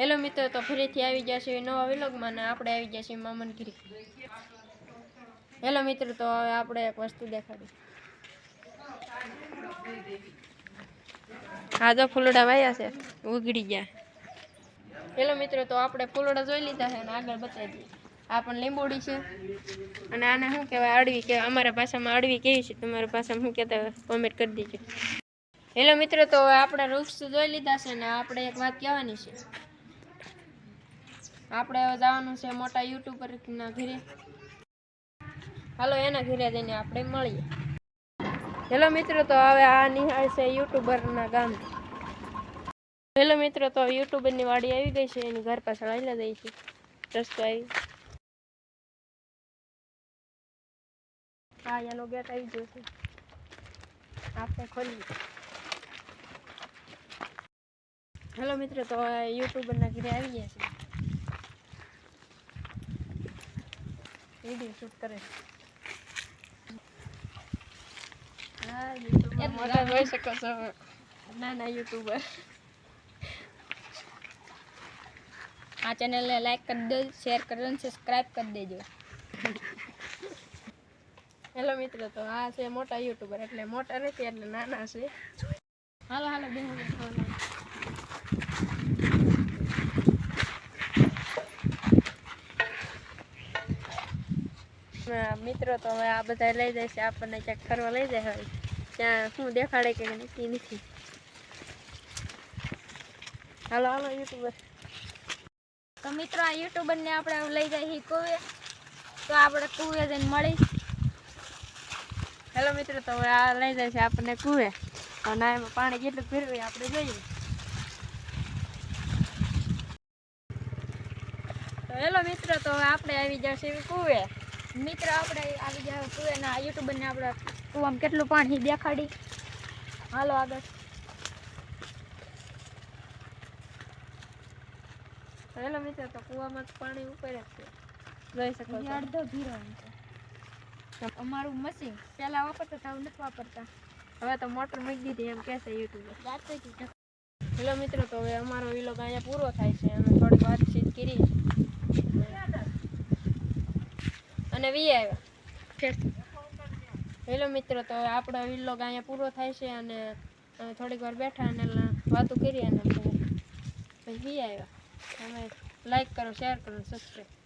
Hello મિત્રો તો ફરીથી આવી ગયા છે નવા વિલોગમાં ને આપણે આવી ગયા છીએ મામનગીરી હેલો મિત્રો તો હવે આપણે એક વસ્તુ દેખાડી. આ તો ફૂલડા વાયા છે ઉગડી ગયા. હેલો મિત્રો તો આપણે ફૂલડા જોઈ લીધા છે અને આગળ બતાવી દઈએ આ પણ લીંબોડી છે. અને આને શું કહેવાય અડવી કે અમારા ભાષામાં અડવી કેવી છે? તમારા ભાષામાં શું કહેતા કોમેન્ટ કરી દેજો. હેલો મિત્રો તો હવે આપણે વૃક્ષ જોઈ લીધા છે ને આપણે એક વાત કહેવાની છે. આપણે હવે જવાનું છે મોટા યુટ્યુબરના ઘરે. હાલો, એના ઘરે જઈને આપણે મળીએ. હેલો મિત્રો, તો હવે આ નિહાળ છે યુટ્યુબરના ગામ. હેલો મિત્રો, તો યુટ્યુબરની વાડી આવી ગઈ છે, એની ઘર પાછળ આવી જઈ છે. રસ્તો આવી. હા, એનો ગેટ આવી ગયો છે. આપણે ખોલીએ. હેલો મિત્રો, તો યુટ્યુબરના ઘરે આવી ગયા છે. વીડિયો શૂટ કરે. મોટા જોઈ શકો છો નાના યુટ્યુબર આ ચેનલને લાઈક કરી દેજો શેર કરજો અને સબસ્ક્રાઇબ કરી દેજો. હેલો મિત્રો તો આ છે મોટા યુટ્યુબર એટલે મોટા નથી એટલે નાના છે. હાલો હાલો બેન મિત્રો તો હવે આ બધા લઈ જાય છે, આપણને ક્યાંક ફરવા લઈ જાય હવે ત્યાં શું દેખાડે કે નક્કી નથી. Hello hello, YouTuber. તો મિત્રો, આ યુટ્યુબરને આપણે લઈ જાય કુવે. તો આપણે કુવે જઈને મળી. હેલો, મિત્રો, તો હવે આ લઈ જાય છે આપણને કુવે. અને એમાં પાણી કેટલું ફેરવે આપણે જોઈએ. હેલો, મિત્રો, તો હવે આપણે આવી જશે કુવે. મિત્રો આપણે આવી જાય કુવે ના યુટ્યુબરને આપણે કુવામાં કેટલું પાણી દેખાડી? હાલો આગળ. તો હેલો મિત્ર તો કુવામાં પાણી ઉપર જ છે. જોઈ શકો છો. અડધો ભીરો છે. અમારું મશીન પહેલાં વાપરતા હતા હવે નથી વાપરતા. હવે તો મોટર મૂકી દીધી એમ કહેશે યુટ્યુબર. હેલો મિત્રો તો હવે અમારો વિલોગ અહીંયા પૂરો થાય છે. અમે થોડી વાતચીત કરી. અને વી આવ્યા હેલો મિત્રો તો આપણો વિલોગ અહીંયા પૂરો થાય છે અને થોડીક વાર બેઠા અને વાતો કરી અને પછી વી આવ્યા તમે લાઈક કરો શેર કરો સબસ્ક્રાઈબ